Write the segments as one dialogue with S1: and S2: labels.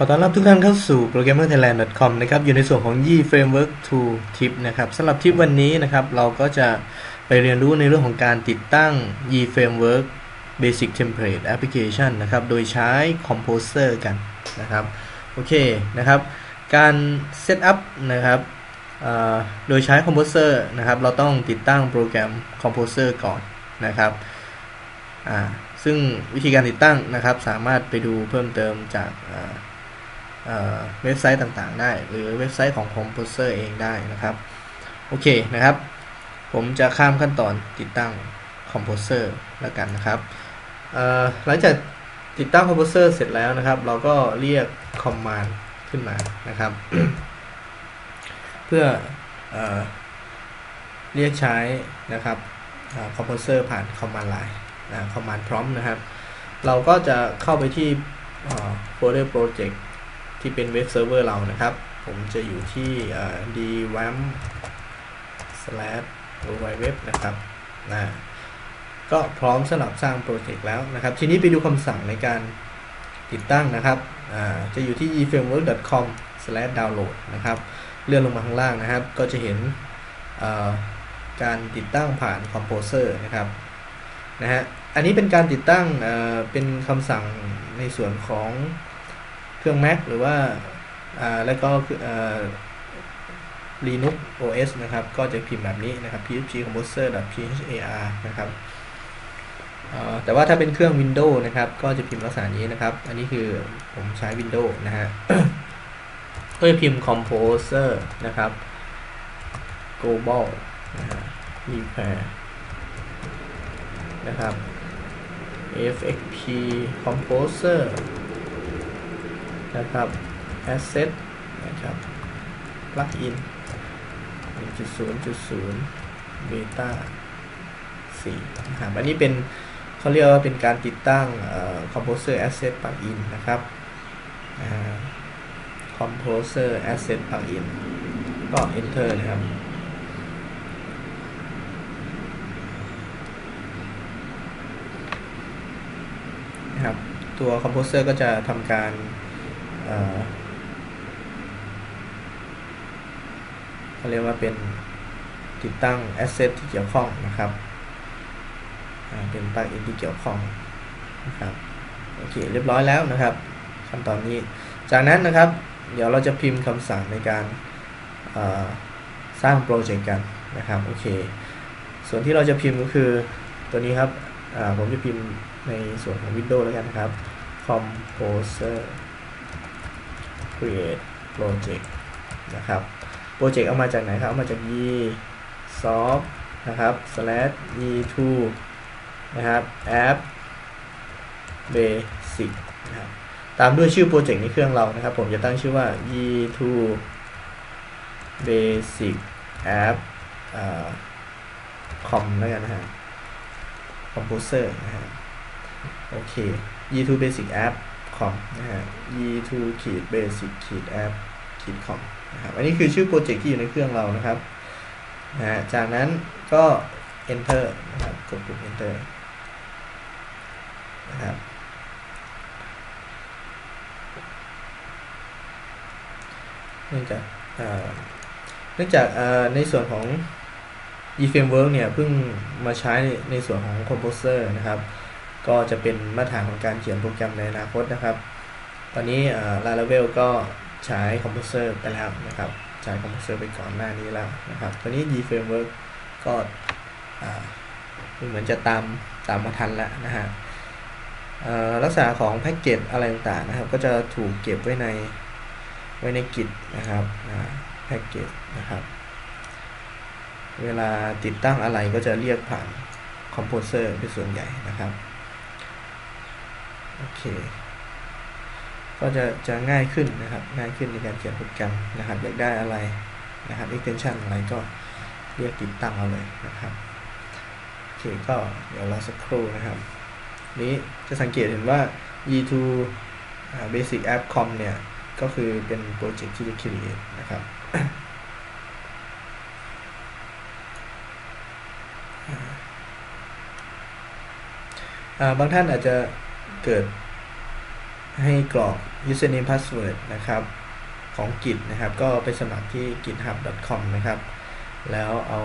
S1: ขอต้อนรับทุกท่านเข้าสู่ programmerthailand.com นะครับ อยู่ในส่วนของ Yi Framework 2 Tip นะครับสำหรับทิปวันนี้นะครับ เราก็จะไปเรียนรู้ในเรื่องของการติดตั้ง Yi Framework Basic Template Application นะครับ โดยใช้ Composer กันนะครับ โอเคนะครับ การ Setup นะครับโดยใช้ Composer นะครับ เราต้องติดตั้งโปรแกรม Composer ก่อนนะครับซึ่งวิธีการติดตั้งนะครับ สามารถไปดูเพิ่มเติมจาก เว็บไซต์ต่างๆ ได้ หรือเว็บไซต์ของ Composer เองได้นะครับ โอเคนะครับ ผมจะข้ามขั้นตอนติดตั้ง Composer แล้วกันนะครับหลังจากติดตั้ง Composer เสร็จแล้วนะครับ เราก็เรียก Command ขึ้นมานะครับ เพื่อเอเรียกใช้นะครับ Composer ผ่าน Command Line นะ Command Prompt นะครับ เราก็จะเข้าไปที่ folder project ที่เป็นเว็บเซิร์ฟเวอร์เรานะครับ ผมจะอยู่ที่ dwam slash www นะครับนะก็พร้อมสำหรับสร้างโปรเจกต์แล้วนะครับ ทีนี้ไปดูคำสั่งในการติดตั้งนะครับจะอยู่ที่ eframework.com/download นะครับ เลื่อนลงมาข้างล่างนะครับ ก็จะเห็นการติดตั้งผ่าน Composer นะครับนะฮะอันนี้เป็นการติดตั้งเป็นคำสั่งในส่วนของ เครื่อง Mac หรือว่าแล้วก็ Linux OS นะครับ ก็จะพิมพ์แบบนี้นะครับ php composer phar นะครับแต่ว่าถ้าเป็นเครื่อง Windows นะครับ ก็จะพิมพ์ลักษณะนี้นะครับ อันนี้คือผมใช้ Windows นะฮะก็จะพิมพ์ composer นะครับ global นะฮะ repair นะครับ fxp composer นะครับ asset นะครับ plugin 1.0.0 beta 4นะครับอันนี้เป็นเขาเรียกว่าเป็นการติดตั้ง composer asset plugin นะครับ composer asset plugin ก็ enter นะครับนะครับ ตัว composer ก็จะทำการ เขาเรียกว่าเป็นติดตั้ง asset ที่เกี่ยวข้องนะครับเป็นปลั๊กอินที่เกี่ยวข้องนะครับโอเคเรียบร้อยแล้วนะครับขั้นตอนนี้ จากนั้นนะครับ เดี๋ยวเราจะพิมพ์คำสั่งในการสร้างโปรเจกต์กันนะครับโอเค ส่วนที่เราจะพิมพ์ก็คือตัวนี้ครับผมจะพิมพ์ในส่วนของ Windows แล้วกันนะครับ Composer create project นะครับโปรเจกต์เอามาจากไหนครับ เอามาจาก y soft นะครับ slash y2 นะครับ app basic นะครับตามด้วยชื่อโปรเจกต์ในเครื่องเรานะครับ ผมจะตั้งชื่อว่า y2 basic app com แล้วกันนะฮะ composer นะฮะ โอเค y2 basic app com นะฮะ e2 ขีด basic ขีด app ขีด com นะครับ อันนี้คือชื่อโปรเจกต์ที่อยู่ในเครื่องเรานะครับนะฮะจากนั้นก็ enter นะครับ กดปุ่ม enter นะครับ เนื่องจากเนื่องจากในส่วนของ eFramework เนี่ยเพิ่งมาใช้ในส่วนของ Composer นะครับ ก็จะเป็นมาตรฐานของการเขียนโปรแกรมในอนาคตนะครับ ตอนนี้ Laravel ก็ใช้ Composer ไปแล้วนะครับใช้ Composer ไปก่อนหน้านี้แล้วนะครับตอนนี้ G Framework ก็เหมือนจะตามตามมาทันแล้วนะฮะลักษณะของแพ็กเกจอะไรต่างๆนะครับ ก็จะถูกเก็บไว้ในไว้ในกิจนะครับแพ็กเกจนะครับ เวลาติดตั้งอะไรก็จะเรียกผ่านคอมโพเซอร์เป็นส่วนใหญ่นะครับ โอเค ก็จะจะง่ายขึ้นนะครับ ง่ายขึ้นในการเขียนโปรแกรมนะครับอยากได้อะไรนะครับ extension อะไรก็เรียกติดตั้งเอาเลยนะครับโอเคก็เดี๋ยวรอสักครู่นะครับ นี้จะสังเกตเห็นว่า e2 basic app com เนี่ย ก็คือเป็นโปรเจกต์ที่จะ create นะครับบางท่านอาจจะ เกิดให้กรอก username password นะครับ ของ Git นะครับ ก็ไปสมัครที่ github.com นะครับ แล้วเอา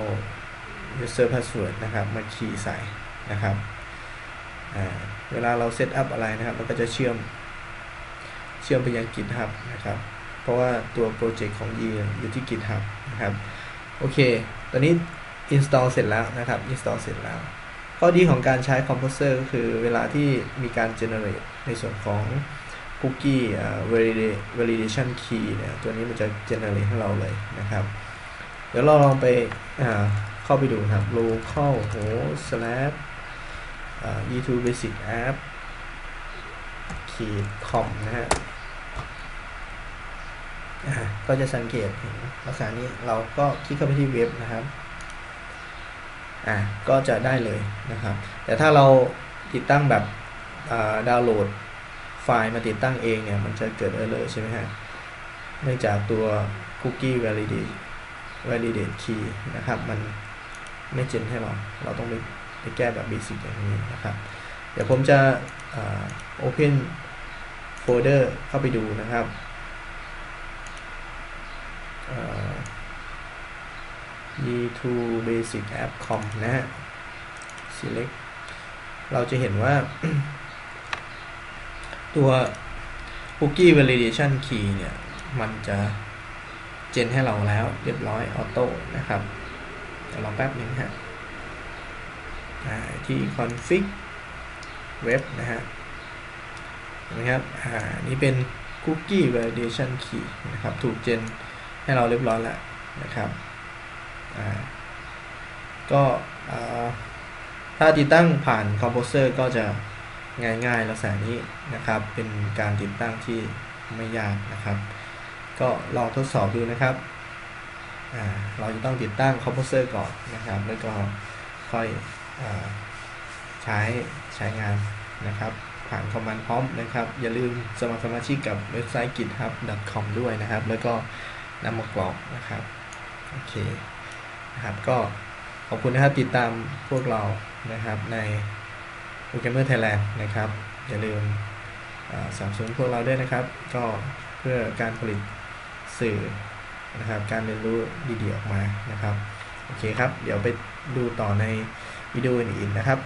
S1: user password นะครับ มาคีย์ใส่นะครับเวลาเราเซตอัพอะไรนะครับเราก็จะเชื่อม เชื่อมไปยัง GitHub นะครับ เพราะว่าตัวโปรเจกต์ของ y อยู่ที่ GitHub นะครับ โอเค ตอนนี้ install เสร็จแล้วนะครับ install เสร็จแล้ว ข้อดีของการใช้ Composer ก็คือเวลาที่มีการ generate ในส่วนของ cookie validation key เนี่ยตัวนี้มันจะ generate ให้เราเลยนะครับ เดี๋ยวเราลองไปเข้าไปดูครับ local host slash e2 basic app ขีด com นะฮะก็จะสังเกตเห็นลักษณะนี้เราก็คลิกเข้าไปที่เว็บนะครับ อ่าก็จะได้เลยนะครับ แต่ถ้าเราติดตั้งแบบดาวน์โหลดไฟล์มาติดตั้งเองเนี่ย มันจะเกิดเออร์เลอร์ใช่ไหมฮะ เนื่องจากตัว cookie validate validate key นะครับ มันไม่เจนให้เรา เราต้องไปไปแก้แบบเบสิกอย่างนี้นะครับ เดี๋ยวผมจะ open folder เข้าไปดูนะครับ e2 basic app com นะฮะ select เราจะเห็นว่า ตัว cookie validation key เนี่ย มันจะเจนให้เราแล้วเรียบร้อยออโต้นะครับเดี๋ยวรอแป๊บนึงฮะที่ config web นะฮะนะครับอ่านี่เป็น cookie validation key นะครับ ถูกเจนให้เราเรียบร้อยแล้วนะครับ ก็ถ้าติดตั้งผ่าน Composer ก็จะง่ายๆลักษณะนี้นะครับ เป็นการติดตั้งที่ไม่ยากนะครับ ก็ลองทดสอบดูนะครับเราจะต้องติดตั้ง Composer ก่อนนะครับ แล้วก็ค่อยอใช้ใช้งานนะครับ ผ่านคอมมานด์พร้อมนะครับ อย่าลืมสมัครสมาชิกกับเว็บไซต์ github.com ด้วยนะครับ แล้วก็นำมากรอกนะครับ โอเค นะครับก็ขอบคุณนะครับติดตามพวกเรานะครับใน Programmer Thailand นะครับ อย่าลืมสนับสนุนพวกเราด้วยนะครับ ก็เพื่อการผลิตสื่อนะครับ การเรียนรู้ดีๆออกมานะครับ โอเคครับ เดี๋ยวไปดูต่อในวิดีโออื่นๆนะครับ